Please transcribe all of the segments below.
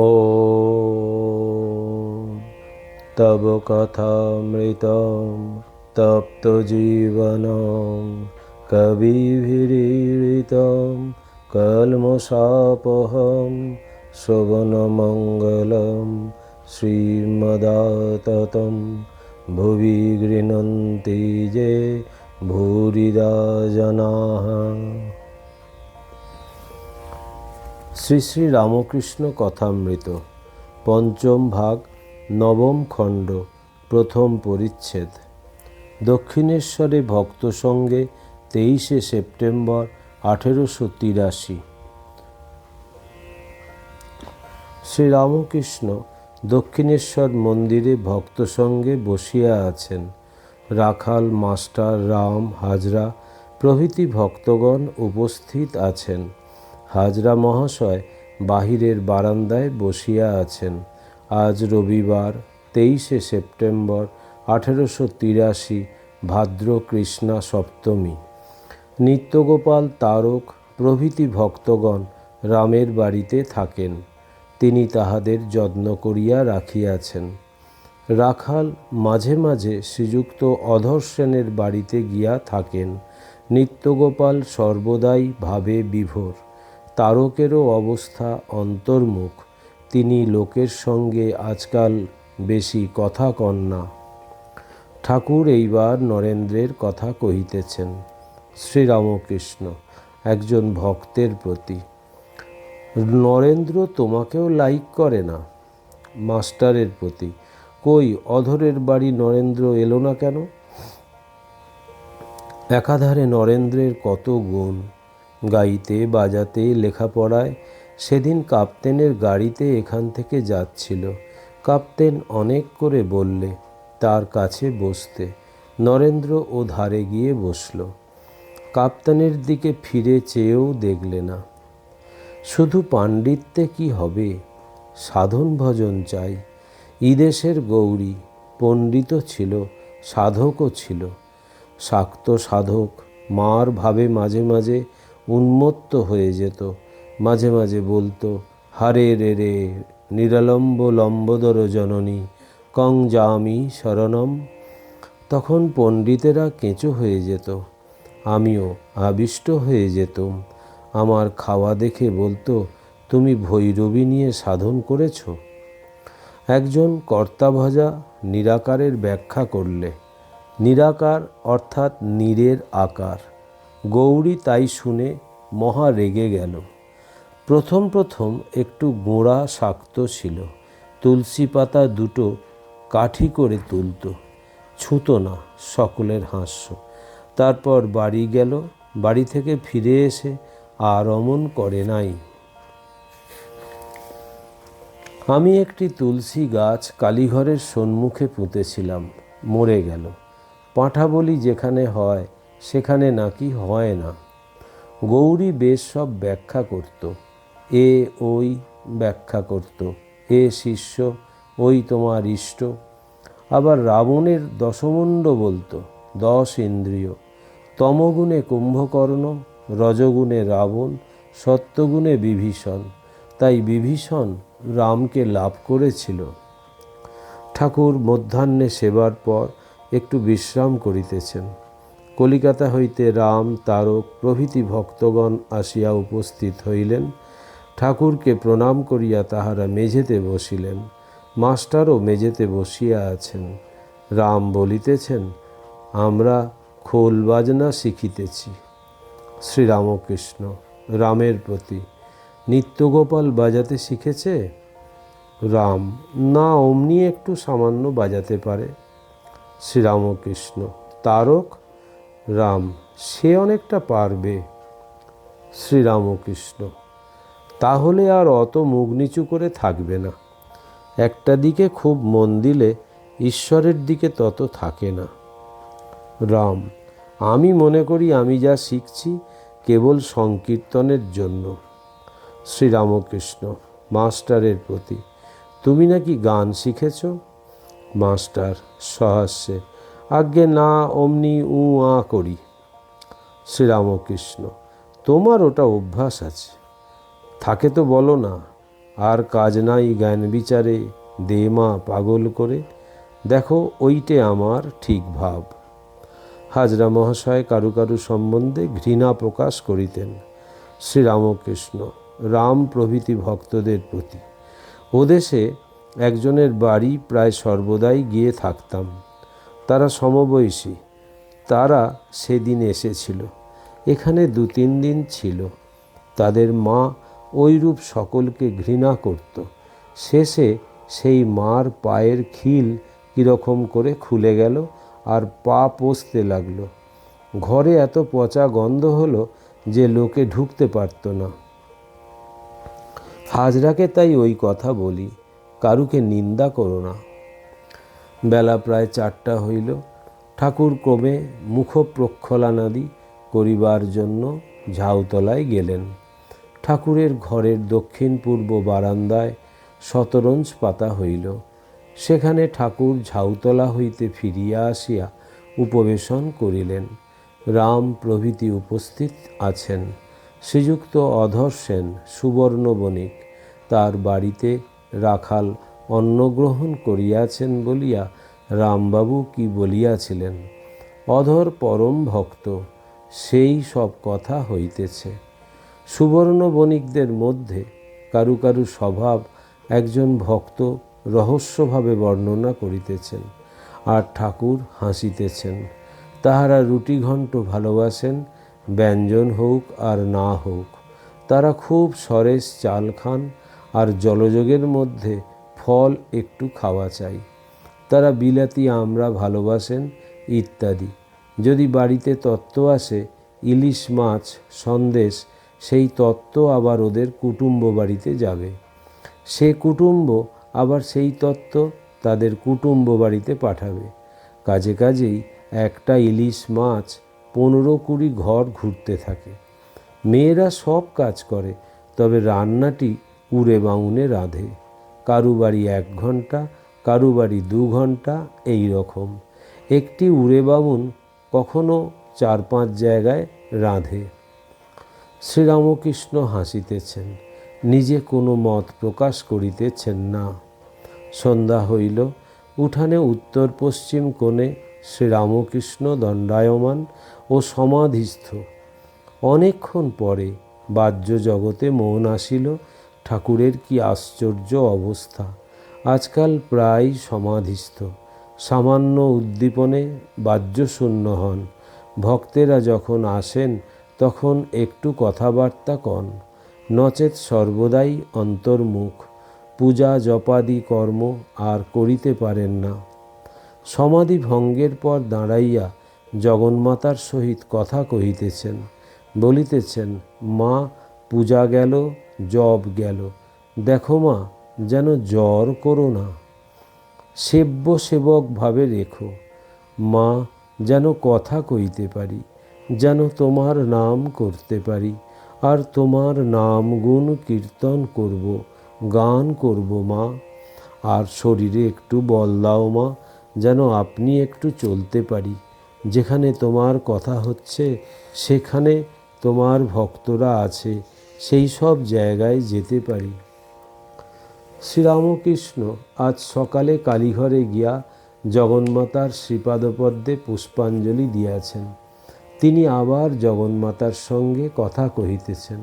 ও তব কথামৃত তপ্ত জীবন কবিভিড়িত কলমসাপহম শোভনমঙ্গলম শ্রীমদাততম ভুবি গৃহন্তি যে ভূরিদা জনা শ্রী শ্রী রামকৃষ্ণ কথামৃত, পঞ্চম ভাগ, নবম খণ্ড, প্রথম পরিচ্ছেদ। দক্ষিণেশ্বরে ভক্ত সঙ্গে তেইশে সেপ্টেম্বর আঠেরোশো তিরাশি। শ্রীরামকৃষ্ণ দক্ষিণেশ্বর মন্দিরে ভক্ত সঙ্গে বসিয়া আছেন। রাখাল, মাস্টার, রাম, হাজরা প্রভৃতি ভক্তগণ উপস্থিত আছেন। হাজরা মহাশয় বাহিরের বারান্দায় বসিয়া আছেন। আজ রবিবার, তেইশে সেপ্টেম্বর, আঠেরোশো তিরাশি, ভাদ্র কৃষ্ণা সপ্তমী। নিত্যগোপাল তারক, প্রভৃতি ভক্তগণ রামের বাড়িতে থাকেন। তিনি তাহাদের যত্ন করিয়া রাখিয়াছেন। রাখাল মাঝে মাঝে শ্রীযুক্ত অধর বাড়িতে গিয়া থাকেন। নিত্যগোপাল সর্বদাই ভাবে বিভোর। তারকেরও অবস্থা অন্তর্মুখ। তিনি লোকের সঙ্গে আজকাল বেশি কথা কন না। ঠাকুর এইবার নরেন্দ্রের কথা কহিতেছেন, শ্রীরামকৃষ্ণ, একজন ভক্তের প্রতি। নরেন্দ্র তোমাকেও লাইক করে না, মাস্টারের প্রতি। কই অধরের বাড়ি নরেন্দ্র এলো না কেন? একাধারে নরেন্দ্রের কত গুণ গাইতে, বাজাতে, লেখাপড়ায়। সেদিন কাপ্তেনের গাড়িতে এখান থেকে যাচ্ছিল। কাপ্তেন অনেক করে বললে, তার কাছে বসতে। নরেন্দ্র ও ধারে গিয়ে বসল। কাপ্তানের দিকে ফিরে চেয়েও দেখলে না। শুধু পাণ্ডিত্যে কি হবে? সাধন ভজন চাই। ইদেশের গৌরী পণ্ডিত ছিল, সাধকও ছিল। শাক্ত সাধক, মার ভাবে মাঝে মাঝে উন্মত্ত হয়ে যেত। মাঝে মাঝে বলতো, হারে রে রে, নিরালম্ব লম্বোদর জননী, কং যামি শরণম। তখন পণ্ডিতেরা কেঁচো হয়ে যেত। আমিও আবিষ্ট হয়ে যেতুম। আমার খাওয়া দেখে বলতো, তুমি ভৈরবী নিয়ে সাধন করেছ? একজন কর্তাভজা নিরাকারের ব্যাখ্যা করলে, নিরাকার অর্থাৎ নীরের আকার। গৌরী তাই শুনে মহা রেগে গেল। প্রথম প্রথম একটু গোড়া শাক্ত ছিল, তুলসী পাতা দুটো কাঠি করে তুলত, ছুতো না সকলের হাস্য। তারপর বাড়ি গেল, বাড়ি থেকে ফিরে এসে আর অমন করে নাই। আমি একটি তুলসী গাছ কালীঘরের সম্মুখে পুঁতেছিলাম, মরে গেল। পাঁঠা বলি যেখানে হয় সেখানে নাকি হয় না। গৌরী বেশ সব ব্যাখ্যা করত। এ ওই ব্যাখ্যা করত। এ শিষ্য, ওই তোমার ইষ্ট। আবার রাবণের দশমুণ্ড বলতো, দশ ইন্দ্রিয়। তমগুণে কুম্ভকর্ণ, রজগুণে রাবণ, সত্যগুণে বিভীষণ। তাই বিভীষণ রামকে লাভ করেছিল। ঠাকুর মধ্যাহ্নে সেবার পর একটু বিশ্রাম করিতেছেন। কলিকাতা হইতে রাম তারক প্রভৃতি ভক্তগণ আসিয়া উপস্থিত হইলেন। ঠাকুরকে প্রণাম করিয়া তাহারা মেঝেতে বসিলেন। মাস্টারও মেঝেতে বসিয়া আছেন। রাম বলিতেছেন, আমরা খোল বাজনা শিখিতেছি। শ্রীরামকৃষ্ণ, রামের প্রতি নিত্যগোপাল বাজাতে শিখেছে? রাম, না, অমনি একটু সামান্য বাজাতে পারে। শ্রীরামকৃষ্ণ, তারক রাম, সে অনেকটা পারবে শ্রীরামকৃষ্ণ। তাহলে আর অত মুখ নিচু করে থাকবে না। একটা দিকে খুব মন দিলে ঈশ্বরের দিকে তত থাকে না। রাম, আমি মনে করি আমি যা শিখছি কেবল সংকীর্তনের জন্য। শ্রীরামকৃষ্ণ, মাস্টারের প্রতি, তুমি নাকি গান শিখেছ? মাস্টার সহাস্যে আজ্ঞে না অমনি উ আ করি। শ্রীরামকৃষ্ণ, তোমার ওটা অভ্যাস আছে। থাকে তো বলো না, আর কাজ নাই জ্ঞান বিচারে, দে মা পাগল করে। দেখো ওইটে আমার ঠিক ভাব। হাজরা মহাশয় কারু কারু সম্বন্ধে ঘৃণা প্রকাশ করিতেন। শ্রীরামকৃষ্ণ, রাম প্রভৃতি ভক্তদের প্রতি। ওদেশে একজনের বাড়ি প্রায় সর্বদাই গিয়ে থাকতাম। তারা সমবয়সী। তারা সেদিন এসেছিল। এখানে দু তিন দিন ছিল। তাদের মা ওইরূপ সকলকে ঘৃণা করত। শেষে সেই মার পায়ের খিল কীরকম করে খুলে গেল আর পা পচতে লাগল। ঘরে এত পচা গন্ধ হলো যে লোকে ঢুকতে পারত না। হাজরাকে তাই ওই কথা বলি, কারুকে নিন্দা করো না। বেলা প্রায় চারটা হইল। ঠাকুর ক্রমে মুখ প্রক্ষলানাদি করিবার জন্য ঝাউতলায় গেলেন। ঠাকুরের ঘরের দক্ষিণ পূর্ব বারান্দায় শতরঞ্জ পাতা হইল। সেখানে ঠাকুর ঝাউতলা হইতে ফিরিয়া আসিয়া উপবেশন করিলেন। রাম প্রভৃতি উপস্থিত আছেন। শ্রীযুক্ত অধর সেন সুবর্ণ বণিক তার বাড়িতে রাখাল অন্নগ্রহণ করিয়াছেন বলিয়া রামবাবু কি বলিয়াছিলেন? অধর পরম ভক্ত, সেই সব কথা হইতেছে। সুবর্ণ বণিকদের মধ্যে কারু কারু স্বভাব একজন ভক্ত রহস্যভাবে বর্ণনা করিতেছেন আর ঠাকুর হাসিতেছেন। তাহারা রুটি ঘণ্ট ভালোবাসেন, ব্যঞ্জন হোক আর না হোক। তারা খুব সরেস চাল খান আর জলযোগের মধ্যে ফল একটু খাওয়া চাই। তারা বিলাতি, আমরা ভালোবাসেন ইত্যাদি। যদি বাড়িতে তত্ত্ব আসে, ইলিশ মাছ, সন্দেশ, সেই তত্ত্ব আবার ওদের কুটুম্ব বাড়িতে যাবে। সে কুটুম্ব আবার সেই তত্ত্ব তাদের কুটুম্ব বাড়িতে পাঠাবে। কাজে কাজেই একটা ইলিশ মাছ পনেরো কুড়ি ঘর ঘুরতে থাকে। মেয়েরা সব কাজ করে, তবে রান্নাটি উড়ে বাউনে রাঁধে। কারু বাড়ি এক ঘণ্টা কারু বাড়ি দু ঘণ্টা এই রকম। একটি উড়ে বামুন কখনো চার পাঁচ জায়গায় রাঁধে। শ্রীরামকৃষ্ণ হাসিতেছেন, নিজে কোনো মত প্রকাশ করিতেছেন না। সন্ধ্যা হইল, উঠানে উত্তর পশ্চিম কোণে শ্রীরামকৃষ্ণ দণ্ডায়মান ও সমাধিস্থ। অনেকক্ষণ পরে বাহ্য জগতে মন আসিল ঠাকুরের কি আশ্চর্য অবস্থা। আজকাল প্রায় সমাধিস্থ। সামান্য উদ্দীপনে বাহ্যশূন্য হন। ভক্তেরা যখন আসেন, তখন একটু কথাবার্তা কন। নচেত সর্বদাই অন্তর্মুখ। পূজা জপাদি কর্ম আর করিতে পারেন না। সমাধি ভঙ্গের পর দাঁড়াইয়া জগন্মাতার সহিত কথা কহিতেছেন, বলিতেছেন, মা, পূজা গেল জব গেল। দেখো মা, যেন জ্বর করো না। সেব্য সেবক ভাবে রেখো। মা, যেন কথা কইতে পারি, যেন তোমার নাম করতে পারি, আর তোমার নাম গুণ কীর্তন করব, গান করব মা। আর শরীরে একটু বল দাও মা, যেন আপনি একটু চলতে পারি। যেখানে তোমার কথা হচ্ছে, সেখানে তোমার ভক্তরা আছে। সেই সব জায়গায় যেতে পারি। শ্রীরামকৃষ্ণ আজ সকালে কালীঘরে গিয়া জগন্মাতার শ্রীপাদপদ্মে পুষ্পাঞ্জলি দিয়াছেন। তিনি আবার জগন্মাতার সঙ্গে কথা কহিতেছেন।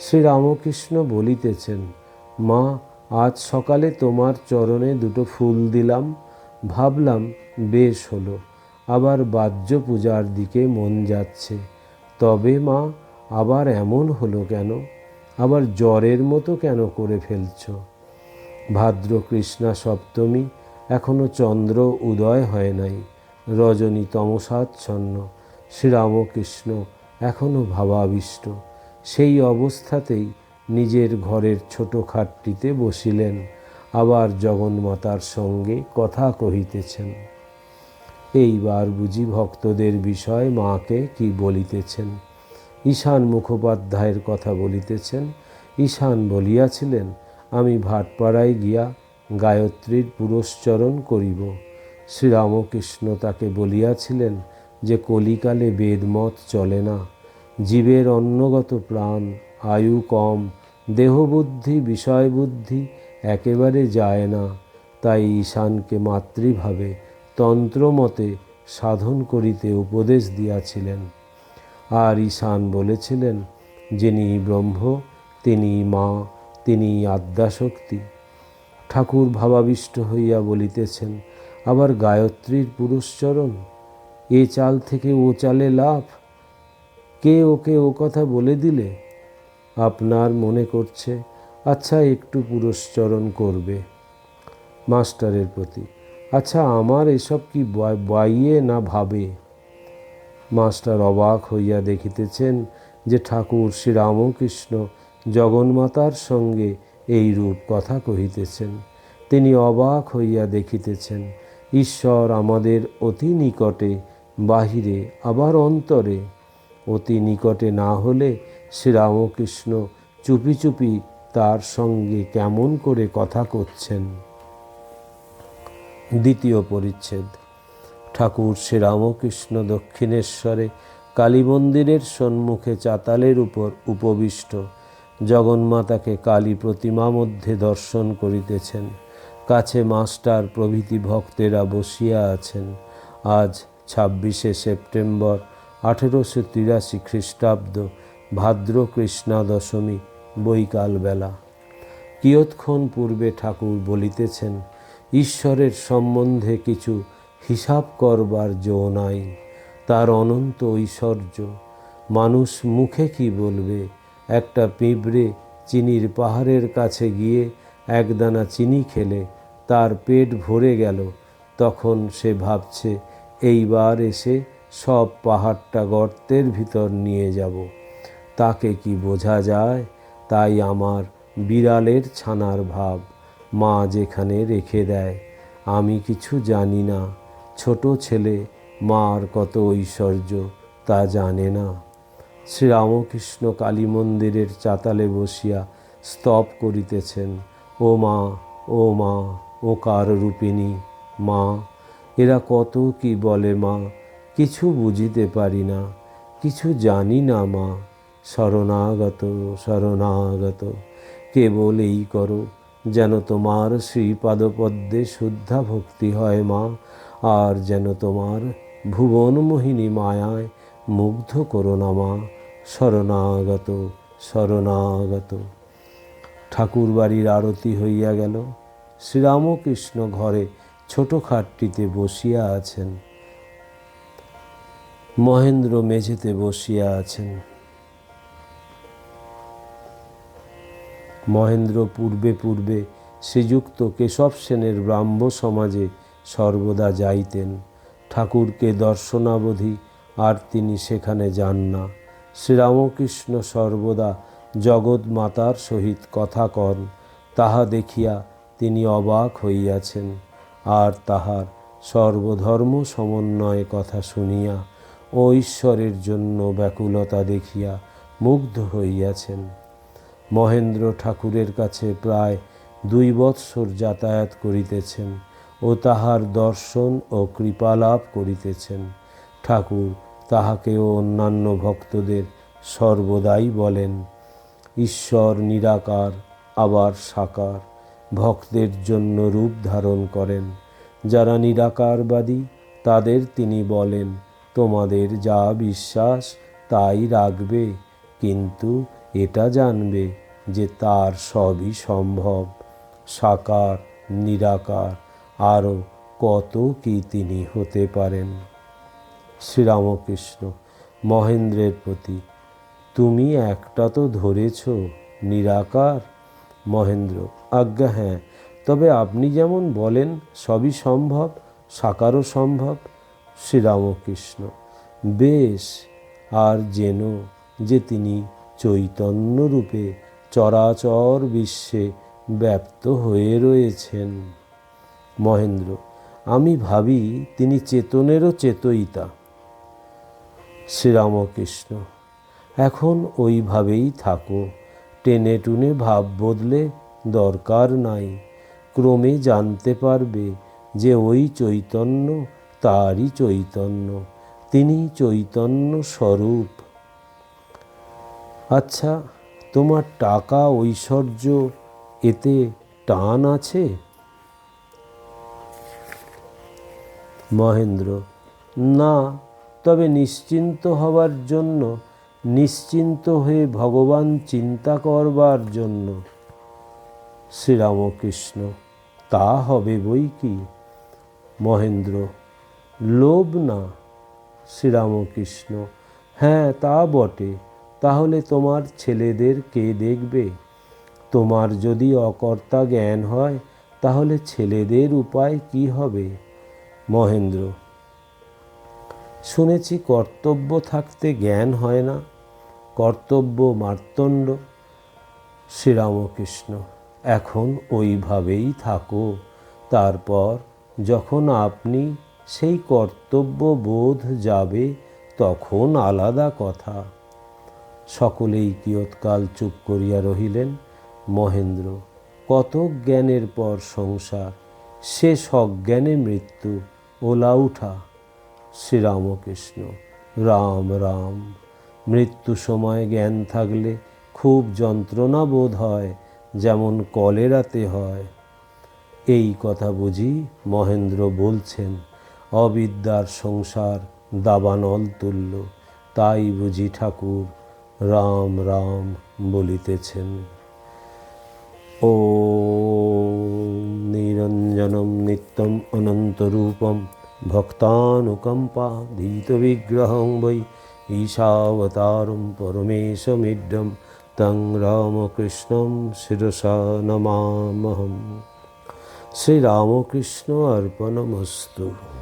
শ্রীরামকৃষ্ণ বলিতেছেন, মা, আজ সকালে তোমার চরণে দুটো ফুল দিলাম। ভাবলাম, বেশ হলো। আবার বাহ্য পূজার দিকে মন যাচ্ছে। তবে মা আবার এমন হলো কেন? আবার জ্বরের মতো কেন করে ফেলছ? ভাদ্র কৃষ্ণা সপ্তমী, এখনও চন্দ্র উদয় হয় নাই। রজনী তমসাচ্ছন্ন। শ্রীরামকৃষ্ণ এখনও ভাবাবিষ্ট। সেই অবস্থাতেই নিজের ঘরের ছোট খাটটিতে বসিলেন। আবার জগন্মাতার সঙ্গে কথা কহিতেছেন। এইবার বুঝি ভক্তদের বিষয় মাকে কি বলিতেছেন? ঈশান মুখোপাধ্যায়ের কথা বলিতেছেন। ঈশান বলিয়াছিলেন, আমি ভাটপাড়ায় গিয়া গায়ত্রীর পুরস্চরণ করিব। শ্রীরামকৃষ্ণ তাকে বলিয়াছিলেন যে, কলিকালে বেদমত চলে না। জীবের অন্নগত প্রাণ, আয়ু কম, দেহবুদ্ধি, বিষয়বুদ্ধি একেবারে যায় না। তাই ঈশানকে মাতৃভাবে তন্ত্রমতে সাধন করিতে উপদেশ দিয়াছিলেন। আর ঈশান বলেছিলেন, যিনি ব্রহ্ম, তিনি মা, তিনি আদ্যাশক্তি। ঠাকুর ভাবাবিষ্ট হইয়া বলিতেছেন, আবার গায়ত্রীর পুরুষচরণ? এ চাল থেকে ও চালে লাভ? কে ওকে ও কথা বলে দিলে? আপনার মনে করছে আচ্ছা একটু পুরস্চরণ করবে মাস্টারের প্রতি। আচ্ছা আমার এসব কি বাইয়ে না ভাবে? মাস্টার অবাক হইয়া দেখিতেছেন যে ঠাকুর শ্রীরামকৃষ্ণ জগন্মাতার সঙ্গে এই রূপ কথা কহিতেছেন। তিনি অবাক হইয়া দেখিতেছেন, ঈশ্বর আমাদের অতি নিকটে, বাহিরে আবার অন্তরে। অতি নিকটে না হলে শ্রীরামকৃষ্ণ চুপি চুপি তার সঙ্গে কেমন করে কথা করছেন দ্বিতীয় পরিচ্ছেদ। ঠাকুর শ্রীরামকৃষ্ণ দক্ষিণেশ্বরে কালী মন্দিরের সম্মুখে চাতালের উপর উপবিষ্ট। জগন্মাতাকে কালী প্রতিমা মধ্যে দর্শন করিতেছেন। কাছে মাস্টার প্রভৃতি ভক্তেরা বসিয়া আছেন। আজ ছাব্বিশে সেপ্টেম্বর আঠেরোশো তিরাশি খ্রিস্টাব্দ, ভাদ্র কৃষ্ণা দশমী বৈকালবেলা। কিয়ৎক্ষণ পূর্বে ঠাকুর বলিতেছেন, ঈশ্বরের সম্বন্ধে কিছু হিসাব করবার জো নাই, তার অনন্ত ঐশ্বর্য। মানুষ মুখে কি বলবে? একটা পিঁপড়ে চিনির পাহাড়ের কাছে গিয়ে একদানা চিনি খেলে, তার পেট ভরে গেল। তখন সে ভাবছে, এইবার এসে সব পাহাড়টা গর্তের ভিতর নিয়ে যাব। তাকে কি বোঝা যায়? তাই আমার বিড়ালের ছানার ভাব মা যেখানে রেখে দেয়, আমি কিছু জানি না। ছোট ছেলে, মার কত ঐশ্বর্য তা জানে না। শ্রীরামকৃষ্ণ কালী মন্দিরের চাতালে বসিয়া স্তব করিতেছেন, ও মা ও মা, ও কার রূপিণী, মা, এরা কত কি বলে মা, কিছু বুঝিতে পারি না, কিছু জানি না মা, শরণাগত শরণাগত, কেবল এই করো, যেন তোমার শ্রীপাদপদ্মে শুদ্ধা ভক্তি হয় মা আর যেন তোমার ভুবন মোহিনী মায়ায় মুগ্ধ করো না মা, শরণাগত শরণাগত। ঠাকুর বাড়ির আরতি হইয়া গেল। শ্রীরামকৃষ্ণ ঘরে ছোট খাটটিতে বসিয়া আছেন। মহেন্দ্র মেঝেতে বসিয়া আছেন। মহেন্দ্র পূর্বে পূর্বে শ্রীযুক্ত কেশব সেনের ব্রাহ্ম সমাজে সর্বদা যাইতেন। ঠাকুরকে দর্শনাবধি আর তিনি সেখানে যান না। শ্রীরামকৃষ্ণ সর্বদা জগৎ মাতার সহিত কথা কন, তাহা দেখিয়া তিনি অবাক হইয়াছেন। আর তাহার সর্বধর্ম সমন্বয়ে কথা শুনিয়া ও ঈশ্বরের জন্য ব্যাকুলতা দেখিয়া মুগ্ধ হইয়াছেন। মহেন্দ্র ঠাকুরের কাছে প্রায় দুই বৎসর যাতায়াত করিতেছেন। ও তাহার দর্শন ও কৃপালাভ করিতেছেন। ঠাকুর তাহাকে ও অন্যান্য ভক্তদের সর্বদাই বলেন, ঈশ্বর নিরাকার, আবার সাকার, ভক্তের জন্য রূপ ধারণ করেন। যারা নিরাকারবাদী, তাদের তিনি বলেন, তোমাদের যা বিশ্বাস তাই রাখবে, কিন্তু এটা জানবে যে তার সবই সম্ভব। সাকার, নিরাকার আরও কত কি তিনি হতে পারেন? শ্রীরামকৃষ্ণ, মহেন্দ্রের প্রতি, তুমি একটা তো ধরেছ, নিরাকার? মহেন্দ্র, আজ্ঞা হ্যাঁ তবে আপনি যেমন বলেন, সবই সম্ভব, সাকারও সম্ভব। শ্রীরামকৃষ্ণ, বেশ, আর যেন যে তিনি চৈতন্যরূপে চরাচর বিশ্বে ব্যপ্ত হয়ে রয়েছেন। মহেন্দ্র, আমি ভাবি তিনি চেতনেরও চেতয়িতা। শ্রীরামকৃষ্ণ, এখন ওইভাবেই থাকো, টেনে টুনে ভাব বদলে দরকার নাই, ক্রমে জানতে পারবে যে ওই চৈতন্য তারই চৈতন্য তিনি চৈতন্য স্বরূপ। আচ্ছা তোমার টাকা ঐশ্বর্য এতে টান আছে? মহেন্দ্র, না, তবে নিশ্চিন্ত হবার জন্য, নিশ্চিন্ত হয়ে ভগবান চিন্তা করবার জন্য। শ্রীরামকৃষ্ণ, তা হবে বই কি? মহেন্দ্র, লোভ না। শ্রীরামকৃষ্ণ হ্যাঁ তা বটে। তাহলে তোমার ছেলেদের কে দেখবে? তোমার যদি অকর্তা জ্ঞান হয়, তাহলে ছেলেদের উপায় কি হবে? মহেন্দ্র, শুনেছি কর্তব্য থাকতে জ্ঞান হয় না, কর্তব্য মার্তণ্ড। শ্রীরামকৃষ্ণ, এখন ওইভাবেই থাকো। তারপর যখন আপনি সেই কর্তব্য বোধ যাবে, তখন আলাদা কথা। সকলেই কিয়ৎকাল চুপ করিয়া রহিলেন। মহেন্দ্র, কত জ্ঞানের পর সংসার, শেষ অজ্ঞানে মৃত্যু। ওলা উঠা। শ্রীরামকৃষ্ণ, রাম রাম। মৃত্যু সময় জ্ঞান থাকলে খুব যন্ত্রণা বোধ হয়, যেমন কলেরাতে হয়। এই কথা বুঝি মহেন্দ্র বলছেন, অবিদ্যার সংসার দাবানল তুল্য। তাই বুঝি ঠাকুর রাম রাম বলিতেছেন। ও নিরঞ্জনম নিত্যম অনন্তরূপম ভক্তানুকম্পাধীতবিগ্রহং বৈ ঈশাবতারম পরমেশমিডম তং রামকৃষ্ণম শিরসা নমামহম শ্রীরামকৃষ্ণ অর্পণমস্তু